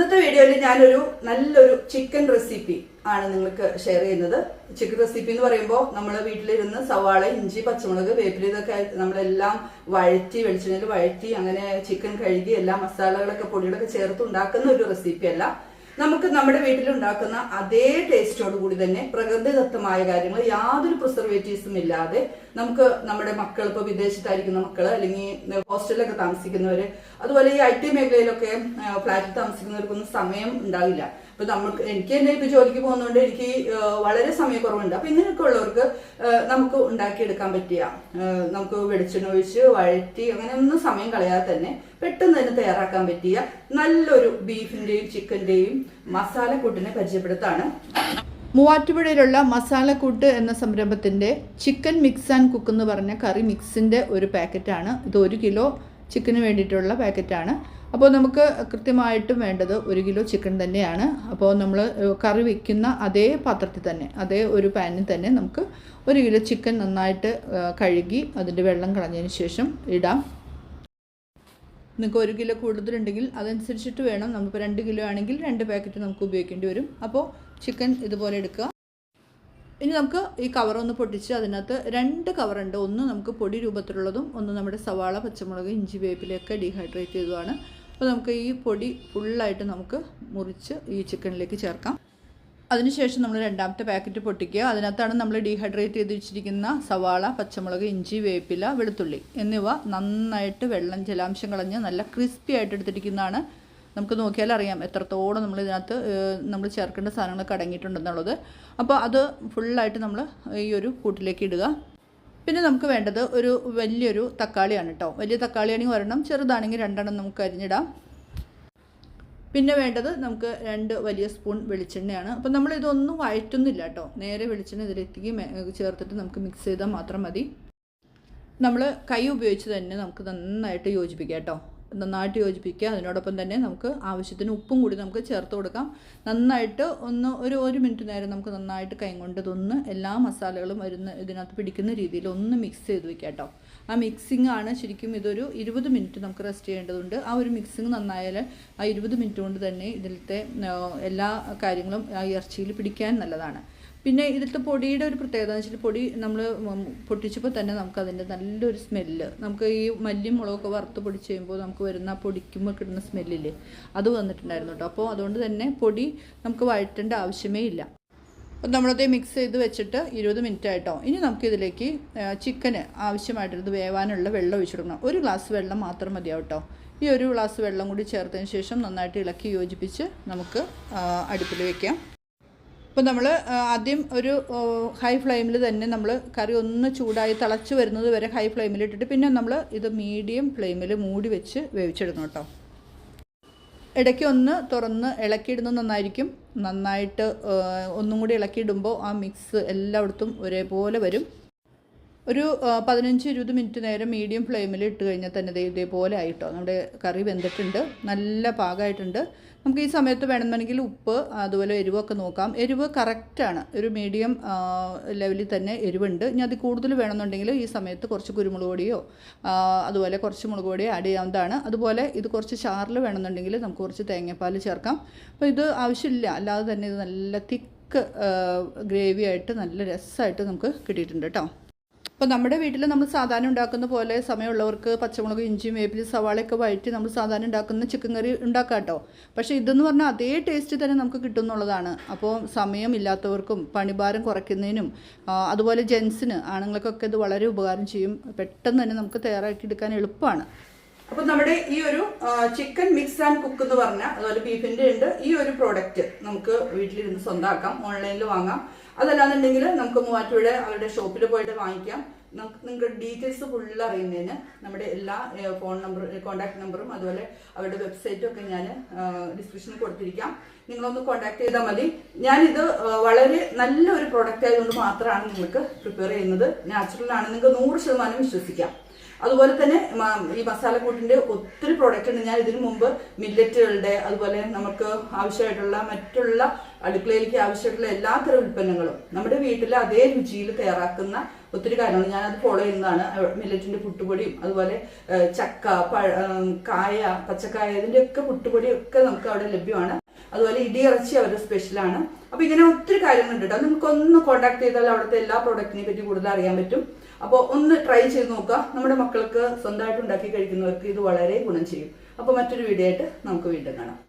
ഇന്നത്തെ വീഡിയോയിൽ ഞാനൊരു നല്ലൊരു ചിക്കൻ റെസിപ്പി ആണ് നിങ്ങൾക്ക് ഷെയർ ചെയ്യുന്നത്. ചിക്കൻ റെസിപ്പി എന്ന് പറയുമ്പോൾ നമ്മൾ വീട്ടിലിരുന്ന് സവാള ഇഞ്ചി പച്ചമുളക് വേപ്പില ഇതൊക്കെ നമ്മളെല്ലാം വഴറ്റി വെളിച്ചെണ്ണയിൽ വഴറ്റി അങ്ങനെ ചിക്കൻ കഴുകി എല്ലാ മസാലകളൊക്കെ പൊടികളൊക്കെ ചേർത്ത് ഉണ്ടാക്കുന്ന ഒരു റെസിപ്പി അല്ല. നമുക്ക് നമ്മുടെ വീട്ടിലുണ്ടാക്കുന്ന അതേ ടേസ്റ്റോട് കൂടി തന്നെ പ്രകൃതിദത്തമായ കാര്യങ്ങൾ യാതൊരു പ്രിസർവേറ്റീവ്സും ഇല്ലാതെ നമുക്ക് നമ്മുടെ മക്കൾ ഇപ്പോൾ വിദേശത്തായിരിക്കുന്ന മക്കൾ അല്ലെങ്കിൽ ഹോസ്റ്റലിലൊക്കെ താമസിക്കുന്നവര് അതുപോലെ ഈ ഐ ടി മേഖലയിലൊക്കെ ഫ്ലാറ്റിൽ താമസിക്കുന്നവർക്കൊന്നും സമയം ഉണ്ടാവില്ല. ഇപ്പൊ നമുക്ക് എനിക്ക് തന്നെ ഇപ്പൊ ജോലിക്ക് പോകുന്നതുകൊണ്ട് എനിക്ക് വളരെ സമയക്കുറവുണ്ട്. അപ്പൊ ഇങ്ങനെയൊക്കെ ഉള്ളവർക്ക് നമുക്ക് ഉണ്ടാക്കിയെടുക്കാൻ പറ്റിയ നമുക്ക് വെളിച്ചെണ്ണ വഴറ്റി അങ്ങനെ ഒന്നും സമയം കളയാതെ തന്നെ പെട്ടെന്ന് തന്നെ തയ്യാറാക്കാൻ പറ്റിയ നല്ലൊരു ബീഫിന്റെയും ചിക്കന്റെയും മസാലക്കൂട്ടിനെ പരിചയപ്പെടുത്താണ്. മൂവാറ്റുപുഴയിലുള്ള മസാലക്കൂട്ട് എന്ന സംരംഭത്തിന്റെ ചിക്കൻ മിക്സ് ആൻഡ് കുക്ക് എന്ന് പറഞ്ഞ കറി മിക്സിന്റെ ഒരു പാക്കറ്റാണ്. ഇത് ഒരു കിലോ ചിക്കന് വേണ്ടിയിട്ടുള്ള പാക്കറ്റാണ്. അപ്പോൾ നമുക്ക് കൃത്യമായിട്ടും വേണ്ടത് ഒരു കിലോ ചിക്കൻ തന്നെയാണ്. അപ്പോൾ നമ്മൾ കറി വയ്ക്കുന്ന അതേ പാത്രത്തിൽ തന്നെ അതേ ഒരു പാനിൽ തന്നെ നമുക്ക് ഒരു കിലോ ചിക്കൻ നന്നായിട്ട് കഴുകി അതിന്റെ വെള്ളം കളഞ്ഞതിന് ശേഷം ഇടാം. നിങ്ങൾക്ക് ഒരു കിലോ കൂടുതലുണ്ടെങ്കിൽ അതനുസരിച്ചിട്ട് വേണം. നമ്മളിപ്പോൾ രണ്ട് കിലോ ആണെങ്കിൽ രണ്ട് പാക്കറ്റ് നമുക്ക് ഉപയോഗിക്കേണ്ടി വരും. അപ്പോൾ ചിക്കൻ ഇതുപോലെ എടുക്കുക. ഇനി നമുക്ക് ഈ കവറൊന്ന് പൊട്ടിച്ച് അതിനകത്ത് രണ്ട് കവറുണ്ട് ഒന്ന് നമുക്ക് പൊടി രൂപത്തിലുള്ളതും ഒന്ന് നമ്മുടെ സവാള പച്ചമുളക് ഇഞ്ചി വേപ്പിലയൊക്കെ ഡീഹൈഡ്രേറ്റ് ചെയ്തതാണ് അപ്പോൾ നമുക്ക് ഈ പൊടി ഫുള്ളായിട്ട് നമുക്ക് മുറിച്ച് ഈ ചിക്കനിലേക്ക് ചേർക്കാം. അതിനുശേഷം നമ്മൾ രണ്ടാമത്തെ പാക്കറ്റ് പൊട്ടിക്കുക. അതിനകത്താണ് നമ്മൾ ഡീഹൈഡ്രേറ്റ് ചെയ്ത് വെച്ചിരിക്കുന്ന സവാള പച്ചമുളക് ഇഞ്ചി വേപ്പില വെളുത്തുള്ളി എന്നിവ നന്നായിട്ട് വെള്ളം ജലാംശം കളഞ്ഞ് നല്ല ക്രിസ്പി ആയിട്ട് എടുത്തിരിക്കുന്നതാണ്. നമുക്ക് നോക്കിയാൽ അറിയാം എത്രത്തോളം നമ്മൾ ഇതിനകത്ത് നമ്മൾ ചേർക്കേണ്ട സാധനങ്ങളൊക്കെ അടങ്ങിയിട്ടുണ്ടെന്നുള്ളത്. അപ്പോൾ അത് ഫുള്ളായിട്ട് നമ്മൾ ഈ ഒരു കൂട്ടിലേക്ക് ഇടുക. പിന്നെ നമുക്ക് വേണ്ടത് ഒരു വലിയൊരു തക്കാളിയാണ് കേട്ടോ വലിയ തക്കാളിയാണെങ്കിൽ ഒരെണ്ണം ചെറുതാണെങ്കിൽ രണ്ടെണ്ണം നമുക്ക് അരിഞ്ഞിടാം. പിന്നെ വേണ്ടത് നമുക്ക് രണ്ട് വലിയ സ്പൂൺ വെളിച്ചെണ്ണയാണ്. അപ്പം നമ്മൾ ഇതൊന്നും വഴറ്റുന്നില്ല കേട്ടോ നേരെ വെളിച്ചെണ്ണ ഇതിലേക്ക് ചേർത്തിട്ട് നമുക്ക് മിക്സ് ചെയ്താൽ മാത്രം മതി. നമ്മൾ കൈ ഉപയോഗിച്ച് തന്നെ നമുക്ക് നന്നായിട്ട് യോജിപ്പിക്കാം കേട്ടോ നന്നായിട്ട് യോജിപ്പിക്കുക. അതിനോടൊപ്പം തന്നെ നമുക്ക് ആവശ്യത്തിന് ഉപ്പും കൂടി നമുക്ക് ചേർത്ത് കൊടുക്കാം. നന്നായിട്ട് ഒന്ന് ഒരു ഒരു മിനിറ്റ് നേരം നമുക്ക് നന്നായിട്ട് കൈ കൊണ്ട് ഇതൊന്ന് എല്ലാ മസാലകളും വരുന്ന ഇതിനകത്ത് പിടിക്കുന്ന രീതിയിൽ ഒന്ന് മിക്സ് ചെയ്ത് വെക്കാം കേട്ടോ. ആ മിക്സിംഗ് ആണ് ശരിക്കും ഇതൊരു ഇരുപത് മിനിറ്റ് നമുക്ക് റെസ്റ്റ് ചെയ്യേണ്ടതുണ്ട്. ആ ഒരു മിക്സിംഗ് നന്നായാൽ ആ ഇരുപത് മിനിറ്റ് കൊണ്ട് തന്നെ ഇതിലത്തെ എല്ലാ കാര്യങ്ങളും ആ ഇറച്ചിയിൽ പിടിക്കാൻ നല്ലതാണ്. പിന്നെ ഇതിലത്തെ പൊടിയുടെ ഒരു പ്രത്യേകത എന്ന് വെച്ചാൽ പൊടി നമ്മൾ പൊട്ടിച്ചപ്പോൾ തന്നെ നമുക്ക് അതിന്റെ നല്ലൊരു സ്മെല്ല്. നമുക്ക് ഈ മല്ലിയും മുളകൊക്കെ വറുത്ത് പൊടിച്ച് കഴിയുമ്പോൾ നമുക്ക് വരുന്ന പൊടിക്കുമ്പോൾ കിട്ടുന്ന സ്മെല്ലില്ലേ? അത് വന്നിട്ടുണ്ടായിരുന്നു കേട്ടോ അപ്പോൾ അതുകൊണ്ട് തന്നെ പൊടി നമുക്ക് വഴറ്റേണ്ട ആവശ്യമേ ഇല്ല. അപ്പം നമ്മളത് മിക്സ് ചെയ്ത് വെച്ചിട്ട് ഇരുപത് മിനിറ്റ് ആയിട്ടോ. ഇനി നമുക്കിതിലേക്ക് ചിക്കന് ആവശ്യമായിട്ടുള്ളത് വേവാനുള്ള വെള്ളം ഒഴിച്ചു കൊടുക്കണം. ഒരു ഗ്ലാസ് വെള്ളം മാത്രം മതിയാവും കേട്ടോ ഈ ഒരു ഗ്ലാസ് വെള്ളം കൂടി ചേർത്തതിന് ശേഷം നന്നായിട്ട് ഇളക്കി യോജിപ്പിച്ച് നമുക്ക് അടുപ്പിൽ വെക്കാം. അപ്പോൾ നമ്മൾ ആദ്യം ഒരു ഹൈ ഫ്ലെയിമിൽ തന്നെ നമ്മൾ കറി ഒന്ന് ചൂടായി തിളച്ച് വരുന്നത് വരെ ഹൈ ഫ്ലെയിമിൽ ഇട്ടിട്ട് പിന്നെ നമ്മൾ ഇത് മീഡിയം ഫ്ലെയിമിൽ മൂടി വെച്ച് വേവിച്ചെടുക്കണം കേട്ടോ. ഇടയ്ക്ക് ഒന്ന് തുറന്ന് ഇളക്കിയിടുന്നത് നന്നായിരിക്കും. നന്നായിട്ട് ഒന്നും കൂടി ഇളക്കിയിടുമ്പോൾ ആ മിക്സ് എല്ലായിടത്തും ഒരേപോലെ വരും. ഒരു പതിനഞ്ച് ഇരുപത് മിനിറ്റ് നേരം മീഡിയം ഫ്ലെയിമിൽ ഇട്ട് കഴിഞ്ഞാൽ തന്നെ ഇതേപോലെ ആയിട്ടോ. നമ്മുടെ കറി വെന്തിട്ടുണ്ട്. നല്ല പാകമായിട്ടുണ്ട് നമുക്ക് ഈ സമയത്ത് വേണമെന്നുണ്ടെങ്കിൽ ഉപ്പ് അതുപോലെ എരിവൊക്കെ നോക്കാം. എരിവ് കറക്റ്റാണ് ഒരു മീഡിയം ലെവലിൽ തന്നെ എരിവുണ്ട്. ഇനി അത് കൂടുതൽ വേണമെന്നുണ്ടെങ്കിൽ ഈ സമയത്ത് കുറച്ച് കുരുമുളക് പൊടിയോ അതുപോലെ കുറച്ച് മുളക് പൊടിയോ ആഡ് ചെയ്യാവുന്നതാണ്. അതുപോലെ ഇത് കുറച്ച് ചാറിൽ വേണമെന്നുണ്ടെങ്കിൽ നമുക്ക് കുറച്ച് തേങ്ങാപ്പാൽ ചേർക്കാം. അപ്പോൾ ഇത് ആവശ്യമില്ല. അല്ലാതെ തന്നെ ഇത് നല്ല തിക്ക് ഗ്രേവി ആയിട്ട് നല്ല രസമായിട്ട് നമുക്ക് കിട്ടിയിട്ടുണ്ട് കേട്ടോ. അപ്പോൾ നമ്മുടെ വീട്ടിൽ നമ്മൾ സാധാരണ ഉണ്ടാക്കുന്ന പോലെ സമയമുള്ളവർക്ക് പച്ചമുളക് ഇഞ്ചിയും വേപ്പിലും സവാളയൊക്കെ വഴറ്റി നമ്മൾ സാധാരണ ഉണ്ടാക്കുന്ന ചിക്കൻ കറി ഉണ്ടാക്കാം കേട്ടോ പക്ഷേ ഇതെന്ന് പറഞ്ഞാൽ അതേ ടേസ്റ്റ് തന്നെ നമുക്ക് കിട്ടും എന്നുള്ളതാണ് അപ്പോൾ സമയമില്ലാത്തവർക്കും പണിഭാരം കുറയ്ക്കുന്നതിനും അതുപോലെ ജെൻസിന് ആണുങ്ങൾക്കൊക്കെ ഇത് വളരെ ഉപകാരം ചെയ്യും. പെട്ടെന്ന് തന്നെ നമുക്ക് തയ്യാറാക്കി എടുക്കാൻ എളുപ്പമാണ്. അപ്പൊ നമ്മുടെ ഈ ഒരു ചിക്കൻ മിക്സ് ആൻഡ് കുക്ക് എന്ന് പറഞ്ഞ അതുപോലെ ബീഫിന്റെ ഉണ്ട് ഈ ഒരു പ്രോഡക്റ്റ് നമുക്ക് വീട്ടിലിരുന്ന് സ്വന്തമാക്കാം ഓൺലൈനിൽ വാങ്ങാം. അതല്ലാന്നുണ്ടെങ്കിൽ നമുക്ക് മൂവാറ്റുപുഴ അവരുടെ ഷോപ്പിൽ പോയിട്ട് വാങ്ങിക്കാം. നിങ്ങൾക്ക് ഡീറ്റെയിൽസ് ഫുള്ള് അറിയുന്നതിന് നമ്മുടെ എല്ലാ ഫോൺ നമ്പർ കോൺടാക്ട് നമ്പറും അതുപോലെ അവരുടെ വെബ്സൈറ്റും ഒക്കെ ഞാൻ ഡിസ്ക്രിപ്ഷനിൽ കൊടുത്തിരിക്കാം. നിങ്ങളൊന്ന് കോൺടാക്ട് ചെയ്താൽ മതി. ഞാനിത് വളരെ വളരെ നല്ലൊരു പ്രോഡക്റ്റ് ആയതുകൊണ്ട് മാത്രമാണ് നിങ്ങൾക്ക് പ്രിപ്പയർ ചെയ്യുന്നത്. നാച്ചുറൽ ആണ്. നിങ്ങൾക്ക് നൂറ് ശതമാനം വിശ്വസിക്കാം. അതുപോലെ തന്നെ ഈ മസാലക്കൂട്ടിന്റെ ഒത്തിരി പ്രോഡക്റ്റ് ഉണ്ട്. ഞാൻ ഇതിനു മുമ്പ് മില്ലറ്റുകളുടെ അതുപോലെ നമുക്ക് ആവശ്യമായിട്ടുള്ള മറ്റുള്ള അടുക്കളയിലേക്ക് ആവശ്യമായിട്ടുള്ള എല്ലാത്തരം ഉൽപ്പന്നങ്ങളും നമ്മുടെ വീട്ടിൽ അതേ രുചിയിൽ തയ്യാറാക്കുന്ന ഒത്തിരി കാര്യങ്ങൾ ഞാനത് ഫോളോ ചെയ്യുന്നതാണ്. മില്ലറ്റിന്റെ പുട്ടുപൊടിയും അതുപോലെ ചക്ക കായ പച്ചക്കായ ഇതിന്റെയൊക്കെ പുട്ടുപൊടിയും ഒക്കെ നമുക്ക് അവിടെ ലഭ്യമാണ്. അതുപോലെ ഇടിയിറച്ചി അവരുടെ സ്പെഷ്യലാണ് അപ്പൊ ഇങ്ങനെ ഒത്തിരി കാര്യങ്ങളുണ്ട് കേട്ടോ. നിങ്ങൾക്ക് ഒന്ന് കോൺടാക്ട് ചെയ്താൽ അവിടുത്തെ എല്ലാ പ്രോഡക്റ്റിനെ പറ്റി കൂടുതൽ അറിയാൻ പറ്റും. അപ്പോൾ ഒന്ന് ട്രൈ ചെയ്ത് നോക്കുക. നമ്മുടെ മക്കൾക്ക് സ്വന്തമായിട്ട് ഉണ്ടാക്കി കഴിക്കുന്നവർക്ക് ഇത് വളരെ ഗുണം ചെയ്യും. അപ്പോൾ മറ്റൊരു വീഡിയോ ആയിട്ട് നമുക്ക് വീണ്ടും കാണാം.